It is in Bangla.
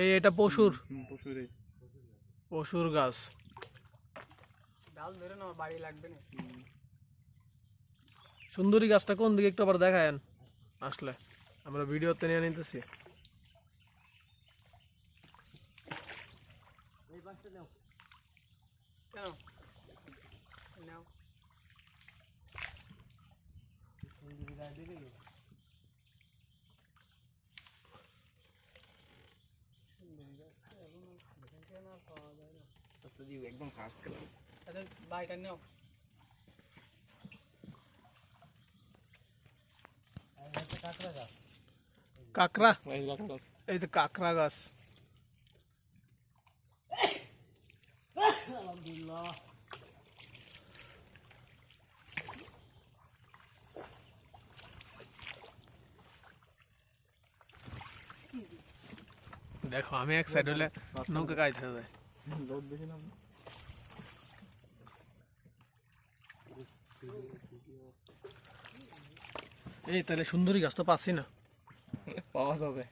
এই এটা পশুর পশুরে পশুর গাছ ডাল ধরে না বাড়ি লাগবে না সুন্দরী গাছটা কোন দিকে একটু আবার দেখায়েন আসলে আমরা ভিডিওতে নিয়ে নিতেছি কেন সস্তা দিও একদম ফার্স্ট ক্লাস তাহলে বাইটা নাও কাকড়া এই তো কাকড়া গাছ আলহামদুলিল্লাহ দেখো আমি এক সাইড হলে নৌকা কাইতে যায় এই তাহলে সুন্দরী গাছ তো পাচ্ছি না পাওয়া যাবে